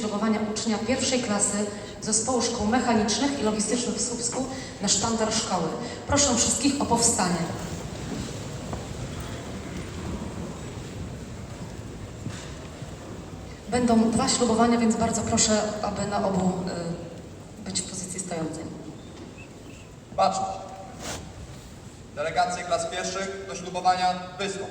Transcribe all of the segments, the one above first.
Ślubowania ucznia pierwszej klasy Zespołu Szkół Mechanicznych i Logistycznych w Słupsku na sztandar szkoły. Proszę wszystkich o powstanie. Będą dwa ślubowania, więc bardzo proszę, aby na obu y, być w pozycji stojącej. Baczność. Delegacje klas pierwszych do ślubowania wystąp.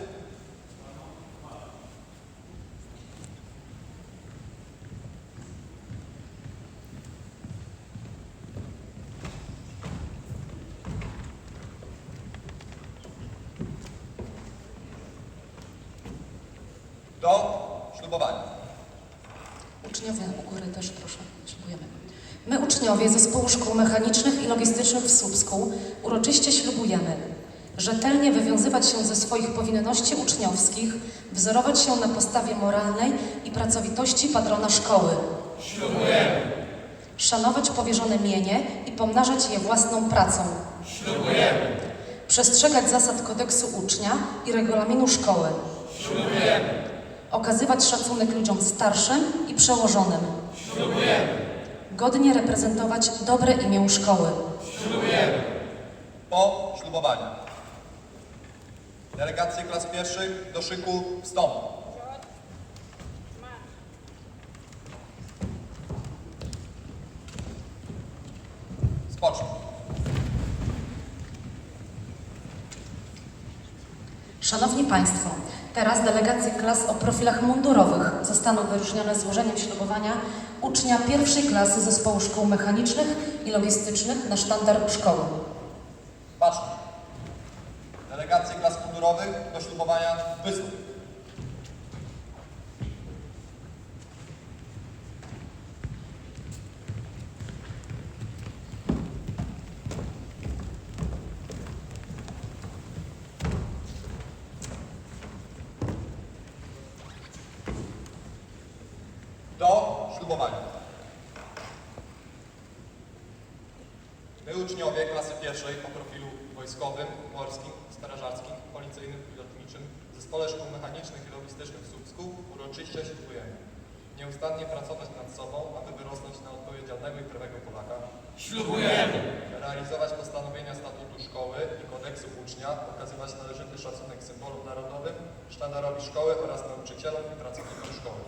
Do ślubowania. Uczniowie u góry też proszę, ślubujemy. My uczniowie Zespołu Szkół Mechanicznych i Logistycznych w Słupsku uroczyście ślubujemy rzetelnie wywiązywać się ze swoich powinności uczniowskich, wzorować się na postawie moralnej i pracowitości patrona szkoły. Ślubujemy. Szanować powierzone mienie i pomnażać je własną pracą. Ślubujemy. Przestrzegać zasad kodeksu ucznia i regulaminu szkoły. Okazywać szacunek ludziom starszym i przełożonym. Ślubujemy. Godnie reprezentować dobre imię szkoły. Po ślubowaniu. Delegacje klas pierwszych do szyku wstąpu. Spocznij. Szanowni Państwo, teraz delegacje klas o profilach mundurowych zostaną wyróżnione złożeniem ślubowania ucznia pierwszej klasy Zespołu Szkół Mechanicznych i Logistycznych na sztandar szkoły. Baczność. Delegacje klas mundurowych do ślubowania wystąp. Do ślubowania. My uczniowie klasy pierwszej o profilu wojskowym, morskim, strażackim, policyjnym i lotniczym w Zespole Szkół Mechanicznych i Logistycznych w Słupsku uroczyście ślubujemy. Nieustannie pracować nad sobą, aby wyrosnąć na odpowiedzialnego i prawego Polaka. Ślubujemy! Realizować postanowienia statutu szkoły i kodeksu ucznia, okazywać należyty szacunek symbolom narodowym, sztandarowi szkoły oraz nauczycielom i pracownikom szkoły.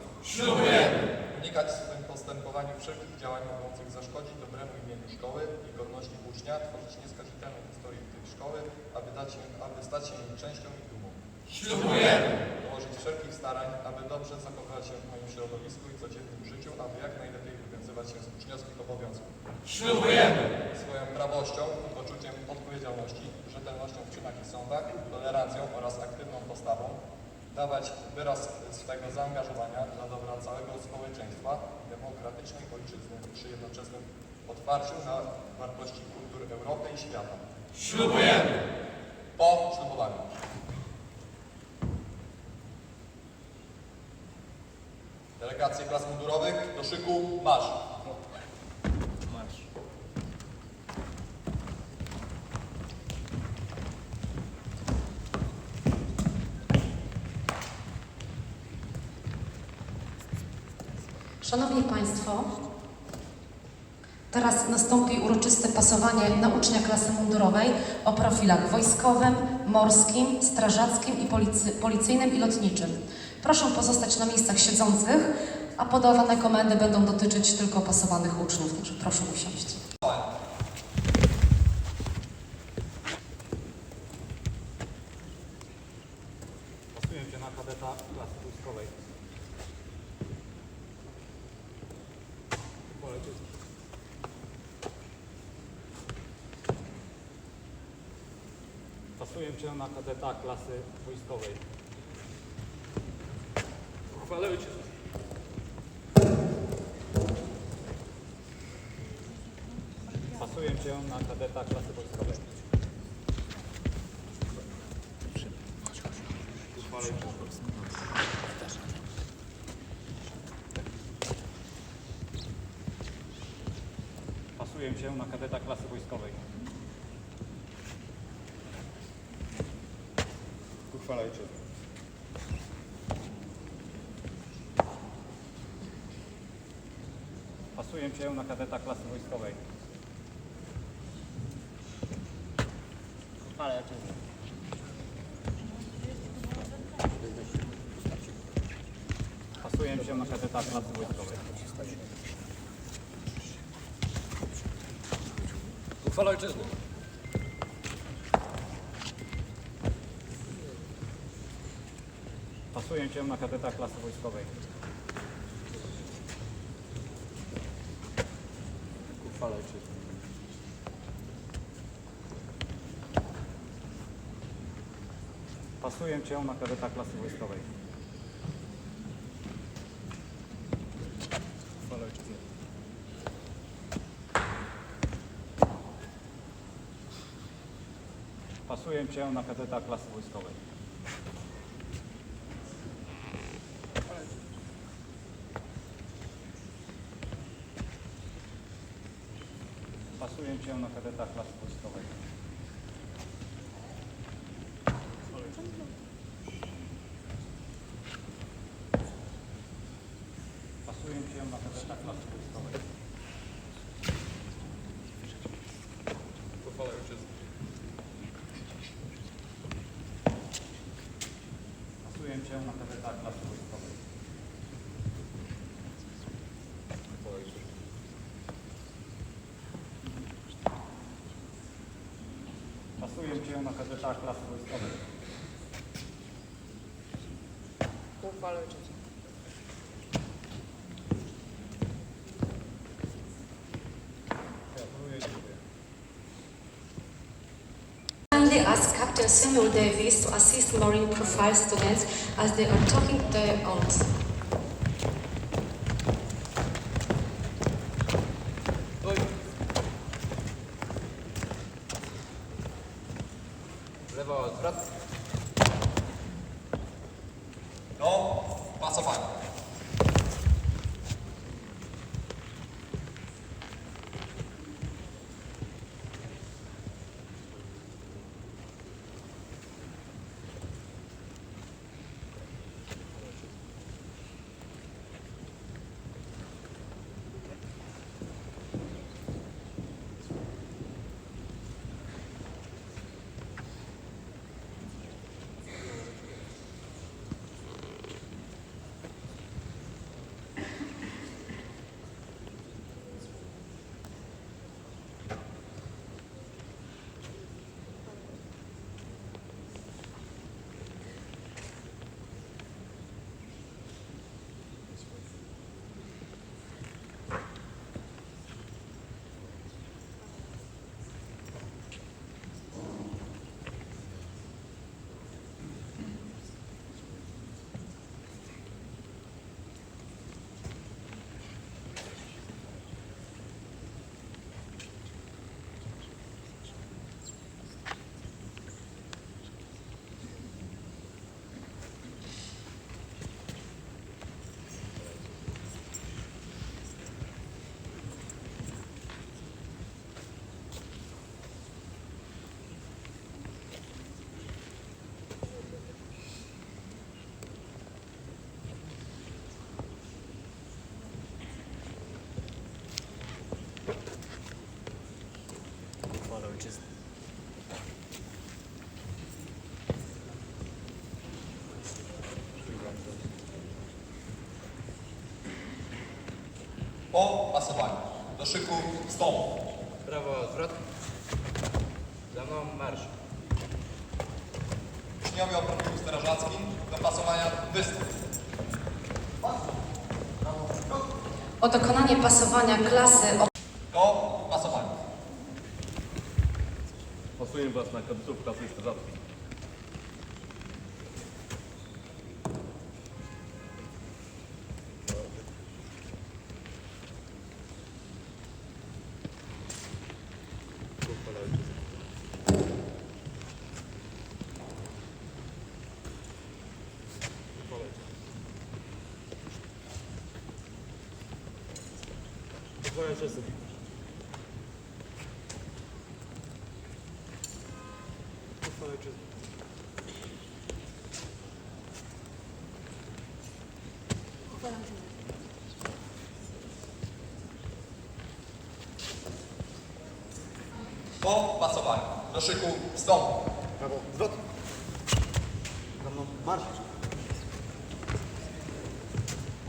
Unikać w swym postępowaniu wszelkich działań mogących zaszkodzić dobremu imieniu szkoły i godności ucznia, tworzyć nieskazitelną historię tej szkoły, aby, dać się, aby stać się jej częścią i dumą. Ślubujemy! Dołożyć wszelkich starań, aby dobrze zachowywać się w moim środowisku i codziennym życiu, aby jak najlepiej wywiązywać się z uczniowskich obowiązków. Ślubujemy! Swoją prawością i poczuciem odpowiedzialności, rzetelnością w czynach i sądach, tolerancją oraz aktywną postawą dawać wyraz swego zaangażowania dla dobra całego społeczeństwa, demokratycznej ojczyzny przy jednoczesnym otwarciu na wartości kultur Europy i świata. Ślubujemy! Po ślubowaniu. Delegacje klas mundurowych do szyku marsz. Szanowni Państwo, teraz nastąpi uroczyste pasowanie na ucznia klasy mundurowej o profilach wojskowym, morskim, strażackim i policy, policyjnym i lotniczym. Proszę pozostać na miejscach siedzących, a podawane komendy będą dotyczyć tylko pasowanych uczniów, także proszę usiąść. Pasuję cię na kadeta klasy wojskowej. Polecieć. Pasuję cię na kadeta klasy wojskowej. Chwalę cię. Pasuję cię na kadeta klasy wojskowej. Chwalę cię. Pasuję cię na kadeta klasy wojskowej. Ojczyzny. Pasuję cię na kadeta klasy wojskowej. Uchwale ojczyzny. Pasuję cię na kadeta klasy wojskowej. Uchwała ojczyzny. Pasuję cię na kadeta klasy wojskowej. Uchwała ojczyzny. Pasuję cię na kadeta klasy wojskowej. Pasuję cię na kadeta klasy wojskowej. Pasuję cię na kadeta klasy wojskowej. Pasuję na kadeta klasy wojskowej. Ojczyzny. Pasuję cię na kadeta klasy wojskowej. Pasuję cię na kadeta klasy wojskowej. Uchwale ojczyzny. Kindly ask Captain Samuel Davies to assist Marine Profile students as they are talking their oaths. Po pasowaniu. Do szyku stąd. Prawo odwrot. Za mną marsz. Uczniowie o profilu strażackim do pasowania występ. O dokonanie pasowania klasy Do pasowania. Pasuję Was na kadetów klasy strażackiej. wszyscy. Uchwała ojczyzny. Uchwała ojczyzny. Po pasowaniu. Do szyku Zwrot. Za mną marsz.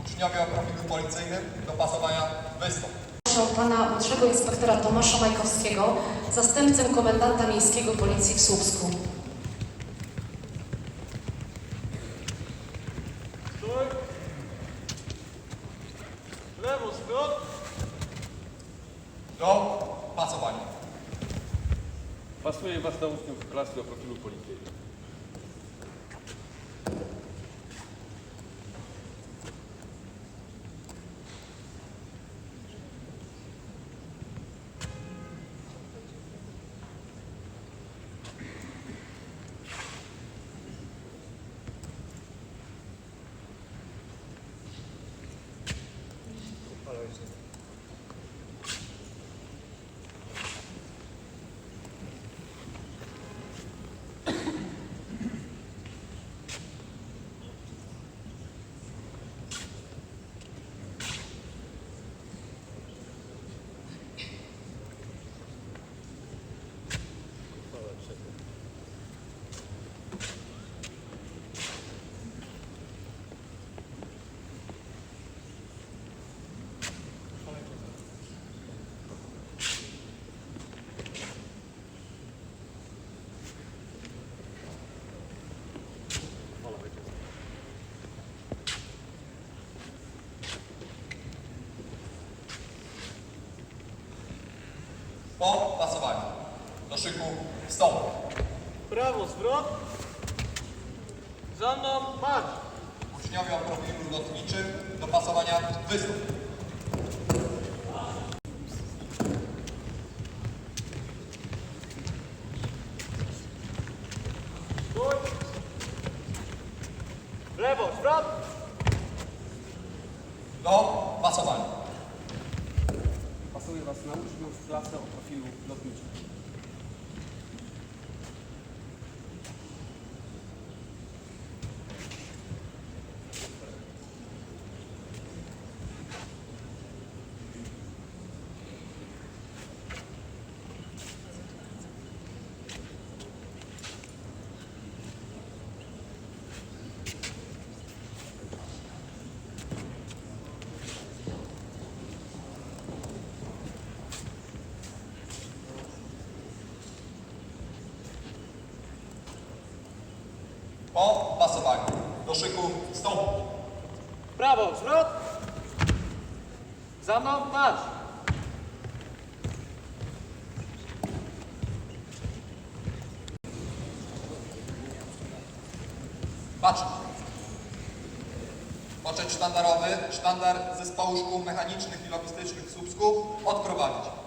Uczniowie o profilu policyjnym do pasowania wystąp. Młodszego inspektora Tomasza Majkowskiego, zastępcę komendanta miejskiego policji w Słupsku. Lewo, zwrot. Do pasowania. Pasuję Was na uczniów klasy o profilu policyjnym. Pasowaniu do szyku wstąp. Prawo, zwrot. Za mną marsz. Uczniowie o profilu lotniczym do pasowania wystąp. Stój. Lewo, zwrot. Do pasowania. Pasuję Was na uczniów klasy o profilu lotniczym. Po pasowaniu do szyku wstąp. Prawo, zwrot. Za mną marsz. Patrz. Poczet sztandarowy, sztandar Zespołu Szkół Mechanicznych i Logistycznych w Słupsku odprowadzić.